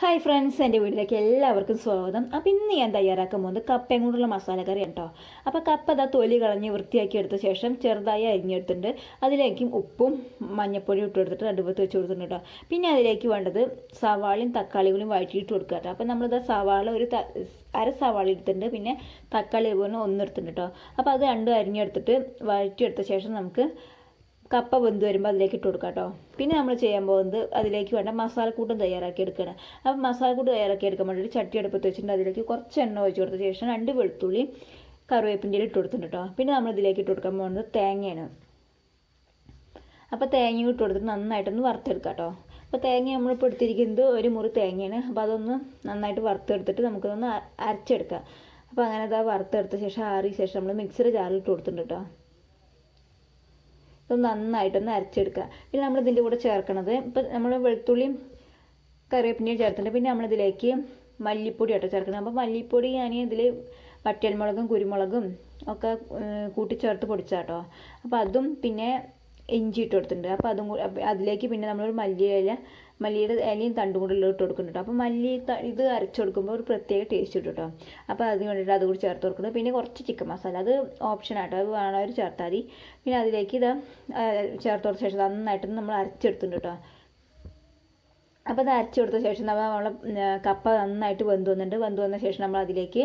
Hi friends എന്റെ വീട്ടിലേക്ക് എല്ലാവർക്കും സ്വാഗതം. അപ്പോൾ ഇന്ന് ഞാൻ തയ്യാറാക്കാൻ പോകുന്നത് കപ്പയും കൊണ്ടുള്ള മസാല മസാലക്കറി കേട്ടോ അപ്പോൾ കപ്പ അതാ തൊലി കളഞ്ഞ് വൃത്തിയാക്കി എടുത്ത ശേഷം ചെറുതായി അരിഞ്ഞെടുത്തിട്ടുണ്ട്. അതിലേക്കും ഉപ്പും മഞ്ഞപ്പൊടി ഇട്ട് കൊടുത്തിട്ട് അടുപ്പത്ത് വെച്ച് കൊടുത്തിട്ടുണ്ട് കേട്ടോ പിന്നെ അതിലേക്ക് വേണ്ടത് സവാളയും തക്കാളികളും വഴറ്റിയിട്ട് കൊടുക്കുക കേട്ടോ അപ്പോൾ നമ്മളിത് സവാള ഒരു അര സവാള എടുത്തിട്ടുണ്ട്. പിന്നെ തക്കാളി അതുപോലെ ഒന്നെടുത്തിട്ടുണ്ട് കേട്ടോ അപ്പോൾ അത് രണ്ടും അരിഞ്ഞെടുത്തിട്ട് വഴറ്റിയെടുത്ത ശേഷം നമുക്ക് കപ്പ വെന്ത് വരുമ്പോൾ അതിലേക്ക് ഇട്ട് കൊടുക്കാം കേട്ടോ പിന്നെ നമ്മൾ ചെയ്യാൻ പോകുന്നത് അതിലേക്ക് വേണ്ട മസാലക്കൂട്ടും തയ്യാറാക്കി എടുക്കണം. അപ്പോൾ മസാലക്കൂട്ട് തയ്യാറാക്കി എടുക്കാൻ വേണ്ടിയിട്ട് ചട്ടി അടുപ്പത്ത് വെച്ചിട്ടുണ്ട്. അതിലേക്ക് കുറച്ച് എണ്ണ ഒഴിച്ച് കൊടുത്ത ശേഷം രണ്ട് വെളുത്തുള്ളി കറിവേപ്പിന്റെ ഇട്ട് കൊടുത്തിട്ടുണ്ട് കേട്ടോ പിന്നെ നമ്മൾ ഇതിലേക്ക് ഇട്ട് കൊടുക്കാൻ പോകുന്നത് തേങ്ങയാണ്. അപ്പോൾ തേങ്ങ ഇട്ട് കൊടുത്തിട്ട് നന്നായിട്ടൊന്ന് വറുത്തെടുക്കാം കേട്ടോ അപ്പോൾ തേങ്ങ നമ്മളിപ്പോൾ എടുത്തിരിക്കുന്നത് ഒരു മുറി തേങ്ങയാണ്. അപ്പോൾ അതൊന്ന് നന്നായിട്ട് വറുത്തെടുത്തിട്ട് നമുക്കതൊന്ന് അ- അരച്ചെടുക്കാം. അപ്പോൾ അങ്ങനെ അത് വറുത്തെടുത്ത ശേഷം ആറിയ ശേഷം നമ്മൾ മിക്സർ ജാറിൽ ഇട്ട് കൊടുത്തിട്ടുണ്ട് കേട്ടോ ഇത് നന്നായിട്ടൊന്ന് അരച്ചെടുക്കുക. പിന്നെ നമ്മൾ ഇതിന്റെ കൂടെ ചേർക്കണത് ഇപ്പം നമ്മൾ വെളുത്തുള്ളിയും കറിവേപ്പിന്റെയും ചേർത്തിട്ടുണ്ട്. പിന്നെ നമ്മളിതിലേക്ക് മല്ലിപ്പൊടി ആട്ടോ ചേർക്കണം അപ്പോൾ മല്ലിപ്പൊടി ഞാൻ ഇതിൽ വറ്റൽമുളകും കുരുമുളകും ഒക്കെ കൂട്ടി ചേർത്ത് പൊടിച്ചാട്ടോ. അപ്പോൾ അതും പിന്നെ ഇഞ്ചി ഇട്ട് കൊടുത്തിട്ടുണ്ട്. അപ്പോൾ അതും കൂടി അതിലേക്ക് പിന്നെ നമ്മളൊരു മല്ലി ഇല മല്ലിയുടെ ഇലയും തണ്ടും കൂടി ഇട്ട് കൊടുക്കുന്നുണ്ട് അപ്പോൾ മല്ലി ഇത് അരച്ച് കൊടുക്കുമ്പോൾ ഒരു പ്രത്യേക ടേസ്റ്റ് കിട്ടും കേട്ടോ. അപ്പോൾ അതിന് വേണ്ടിയിട്ട് അത് കൂടി ചേർത്ത് കൊടുക്കുന്നത്. പിന്നെ കുറച്ച് ചിക്കൻ മസാല അത് ഓപ്ഷൻ ആട്ടോ. അത് വേണവർ ചേർത്താൽ മതി. പിന്നെ അതിലേക്ക് ഇത് ചേർത്ത് കൊടുത്ത ശേഷം നന്നായിട്ട് നമ്മൾ അരച്ചെടുത്തിട്ടുണ്ട് കേട്ടോ. അപ്പോൾ അത് അരച്ച് കൊടുത്ത ശേഷം നമ്മൾ നമ്മളെ കപ്പ നന്നായിട്ട് വെന്ത് വന്നിട്ടുണ്ട്. വെന്ത് വന്ന ശേഷം നമ്മൾ അതിലേക്ക്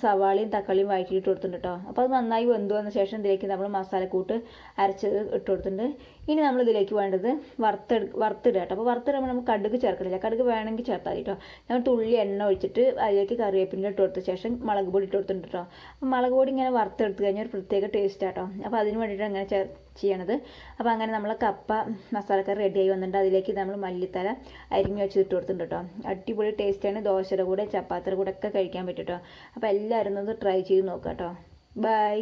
സവാളയും തക്കാളിയും വഴറ്റിയിട്ട് കൊടുത്തിട്ടുണ്ട് കേട്ടോ അപ്പോൾ അത് നന്നായി വെന്ത് വന്ന ശേഷം ഇതിലേക്ക് നമ്മൾ മസാലക്കൂട്ട് അരച്ചത് ഇട്ട് കൊടുത്തിട്ടുണ്ട്. ഇനി നമ്മൾ ഇതിലേക്ക് വേണ്ടത് വറുത്തെടു വറുത്തിടുക കേട്ടോ അപ്പോൾ വറുത്തിടുമ്പോൾ നമ്മൾ കടുക് ചേർക്കണില്ല കടുക് വേണമെങ്കിൽ ചേർത്താൽ കേട്ടോ ഞാൻ തുള്ളി എണ്ണ ഒഴിച്ചിട്ട് അതിലേക്ക് കറിവേപ്പിന്റെ ഇട്ട് കൊടുത്ത ശേഷം മുളക് പൊടി ഇട്ട് കൊടുത്തിട്ടുണ്ട് കേട്ടോ മുളക് പൊടി ഇങ്ങനെ വറുത്തെടുത്ത് കഴിഞ്ഞാൽ ഒരു പ്രത്യേക ടേസ്റ്റ് കേട്ടോ അപ്പോൾ അതിന് വേണ്ടിയിട്ട് അങ്ങനെ ചേർ ചെയ്യണത്. അപ്പോൾ അങ്ങനെ നമ്മൾ കപ്പ മസാലക്കറി റെഡിയായി വന്നിട്ടുണ്ട്. അതിലേക്ക് നമ്മൾ മല്ലിത്തല അരിഞ്ഞു വെച്ച് ഇട്ട് കൊടുത്തിട്ടുണ്ട് കേട്ടോ അടിപൊളി ടേസ്റ്റാണ് ദോശയുടെ കൂടെ ചപ്പാത്തിയുടെ കൂടെ ഒക്കെ കഴിക്കാൻ പറ്റും കേട്ടോ അപ്പോൾ എല്ലാവരും ഒന്ന് ട്രൈ ചെയ്ത് നോക്കാം കേട്ടോ ബൈ